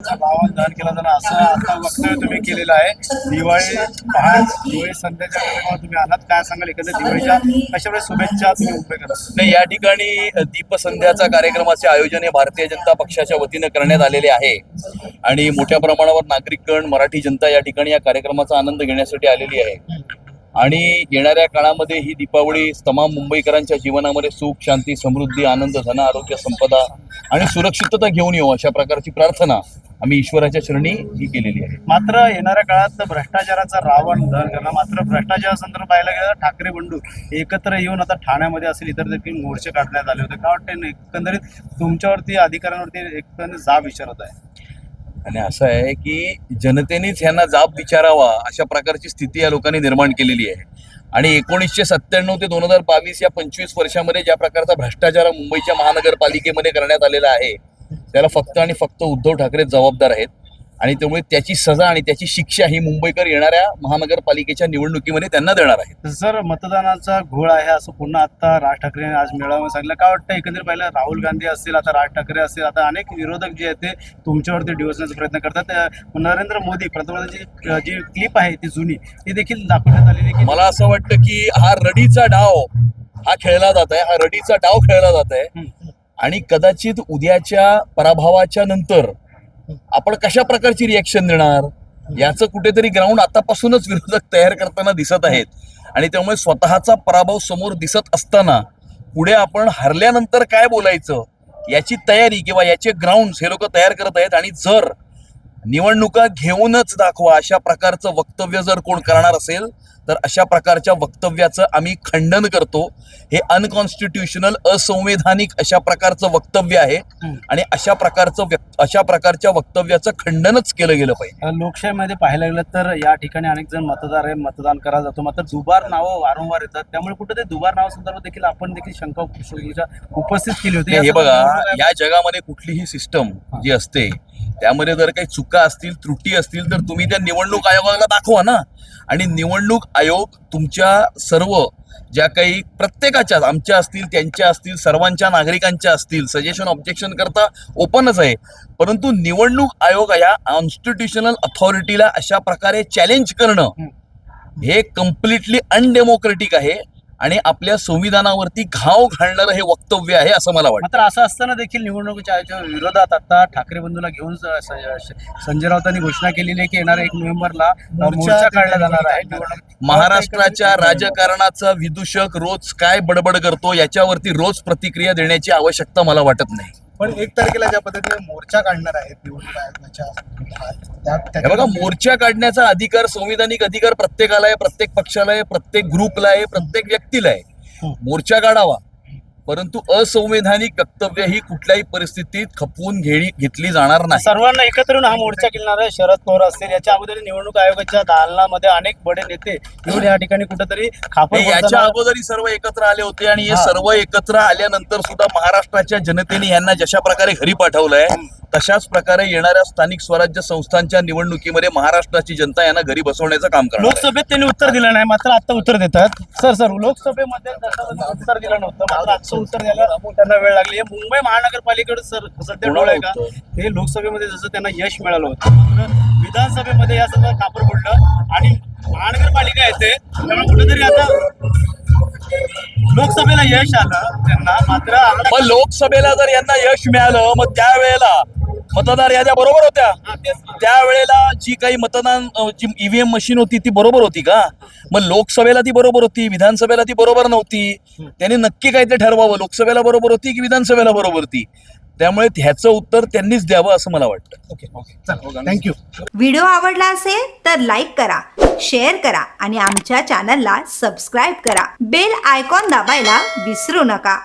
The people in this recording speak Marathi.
रावण दहन केला जाणार असं आता वक्तव्य तुम्ही केलेलं आहे. दिवाळी पहा दिवाळी संध्याच्या कार्यक्रमात तुम्ही आलात. काय सांगाल? एकंदर दिवाळीच्या कशा वेळेस शुभेच्छा तुम्ही उभे करा नाही या ठिकाणी दीपसंध्याचा कार्यक्रमाचे आयोजन हे भारतीय जनता पक्षाच्या वतीनं करण्यात आलेले आहे. आणि मोठ्या प्रमाणावर नागरिकगण मराठी जनता या ठिकाणी या कार्यक्रमाचा आनंद घेण्यासाठी आलेली आहे. आणि येणाऱ्या काळामध्ये ही दीपावली तमाम मुंबईकरांच्या जीवनामध्ये सुख शांती समृद्धी आनंद धन आरोग्य संपदा आणि सुरक्षितता घेऊन येऊ अशा प्रकारची प्रार्थना आम्ही ईश्वराच्या चरणी ही केलेली आहे. मात्र येणाऱ्या काळात भ्रष्टाचाराचा रावण दहन करणं मात्र भ्रष्टाचार संदर्भात पाहायला गेलं तर ठाकरे बंधू एकत्र येऊन आता ठाण्यामध्ये असेल इतर देखील मोर्चे काढण्यात आले होते. का वाटते एकंदरीत तुमच्यावरती अधिकाऱ्यांवरती एकंदरीत जाब विचारत आहे. आणि असं आहे की जनतेनेच ह्यांना जाब विचारावा अशा प्रकारची स्थिती या लोकांनी निर्माण केलेली आहे. आणि एकोणीसशे सत्त्याण्णव ते दोन हजार बावीस या पंचवीस वर्षामध्ये ज्या प्रकारचा भ्रष्टाचार मुंबईच्या महानगरपालिकेमध्ये करण्यात आलेला आहे त्याला फक्त आणि फक्त उद्धव ठाकरे जबाबदार आहेत. आणि त्यामुळे त्याची सजा आणि त्याची शिक्षा ही मुंबईकर येणाऱ्या महानगरपालिकेच्या निवडणुकीमध्ये त्यांना देणार आहेत. जर मतदानाचा घोळ आहे असं पुन्हा आता राज ठाकरेने आज मेळावा सांगितलं. काय वाटतं एकंदरीत पाहिलं राहुल गांधी असतील आता राज ठाकरे असतील आता अनेक विरोधक जे आहेत ते तुमच्यावरती डिवसण्याचा प्रयत्न करतात. नरेंद्र मोदी पंतप्रधानांची जी क्लिप आहे ती जुनी ती देखील दाखवण्यात आलेली आहे मला असं वाटतं की हा रडीचा डाव हा खेळला जात आहे. हा रडीचा डाव खेळला जात आहे. आणि कदाचित उद्याच्या पराभवाच्या नंतर आपण कशा प्रकारची रिॲक्शन देणार? याचं कुठेतरी ग्राउंड आतापासूनच विरोधक तयार करताना दिसत आहेत. आणि त्यामुळे स्वतःचा पराभव समोर दिसत असताना पुढे आपण हरल्यानंतर काय बोलायचं? याची तयारी किंवा याचे ग्राउंड हे लोक तयार करत आहेत. आणि जर निवडणुका घेऊनच दाखवा. अशा प्रकारचं वक्तव्य जर कोण करणार असेल तर अशा प्रकारच्या वक्तव्याचं आम्ही खंडन करतो. हे अनकॉन्स्टिट्युशनल असंवैधानिक अशा प्रकारचं वक्तव्य आहे. आणि अशा प्रकारचं अशा प्रकारच्या वक्तव्याचं खंडनच केलं गेलं पाहिजे. लोकशाहीमध्ये पाहायला गेलं तर या ठिकाणी अनेक जण मतदार आहे मतदान करा जातो. मात्र दुबार नावं वारंवार येतात. त्यामुळे कुठे ते दुबार नाव संदर्भात देखील आपण देखील शंका उप- उपस्थित केली होती. हे बघा या जगामध्ये कुठलीही सिस्टम जी असते त्यामध्ये जर काही चुका असतील त्रुटी असतील तर तुम्ही त्या निवडणूक आयोगाला दाखवा ना. आणि निवडणूक आयोग तुमच्या सर्व ज्या काही प्रत्येकाच्या आमच्या असतील त्यांच्या असतील सर्वांच्या नागरिकांच्या असतील सजेशन ऑब्जेक्शन करता ओपनच आहे. परंतु निवडणूक आयोग या कॉन्स्टिट्युशनल अथॉरिटीला अशा प्रकारे चॅलेंज करणं हे कम्प्लिटली अनडेमोक्रेटिक आहे. आणि आपल्या संविधानावरती घाव घालणारं हे वक्तव्य आहे असं मला वाटतं. मात्र असं असताना देखील निवडणुकीच्या आयोगाच्या विरोधात आता ठाकरे बंधूला घेऊन संजय राऊतांनी घोषणा केलेली आहे की येणाऱ्या एक नोव्हेंबरला मोर्चा काढला जाणार आहे. महाराष्ट्राच्या राजकारणाचा विदूषक रोज काय बडबड करतो याच्यावरती रोज प्रतिक्रिया देण्याची आवश्यकता मला वाटत नाही. पण एक तारखेला ज्या पद्धतीने मोर्चा काढणार आहेत निवडणूक आयोगाच्या बघा मोर्चा काढण्याचा अधिकार संविधानिक अधिकार प्रत्येकाला आहे प्रत्येक पक्षाला आहे प्रत्येक ग्रुपला आहे प्रत्येक व्यक्तीला आहे हं. मोर्चा काढावा परंतु असंवैधानिक वक्तव्य ही कुठल्याही परिस्थितीत खपवून घेणी घेतली जाणार नाही. सर्वांना एकत्र येऊन हा मोर्चा केला आहे. शरद पवार असतील. याच्या अगोदर निवडणूक आयोगाच्या दालनामध्ये अनेक बडे नेते येऊन या ठिकाणी कुठेतरी याच्या अगोदरही सर्व एकत्र आले होते आणि हा. सर्व एकत्र आल्यानंतर सुद्धा महाराष्ट्राच्या जनतेने यांना जशा प्रकारे घरी पाठवलंय तशाच प्रकारे येणाऱ्या स्थानिक स्वराज्य संस्थांच्या निवडणुकीमध्ये महाराष्ट्राची जनता यांना घरी बसवण्याचं काम करणार आहे. लोकसभेत त्यांनी उत्तर दिलं नाही मात्र आता उत्तर देतात. सर सर लोकसभेमध्ये जसं उत्तर दिलं नव्हतं मात्र आजचं उत्तर द्यायला त्यांना वेळ लागली. हे मुंबई महानगरपालिकेकडे सर सध्या कोणाला डोळ आहे का? उत्तर? हे लोकसभेमध्ये जसं त्यांना यश मिळालं होतं मात्र विधानसभेमध्ये या सगळं कापूर पडलं आणि महानगरपालिका येते. त्यामुळे कुठेतरी आता लोकसभेला यश आलं त्यांना मात्र आता- मग लोकसभेला जर यांना यश मिळालं मग त्यावेळेला मतदार याद्या बरोबर होत्या. हा. त्यावेळेला जी काही मतदान जी ईव्हीएम मशीन होती ती बरोबर होती का? मग लोकसभेला ती बरोबर होती विधानसभेला ती बरोबर नव्हती. त्यांनी नक्की काय ते ठरवावं. लोकसभेला बरोबर होती की विधानसभेला बरोबर होती? त्यामुळे ह्याचं उत्तर त्यांनीच द्यावं असं मला वाटतं. Okay okay. चला थँक्यू व्हिडिओ आवडला असेल तर लाईक करा शेअर करा आणि आमच्या चॅनलला सबस्क्राईब करा. बेल आयकॉन दाबायला विसरू नका.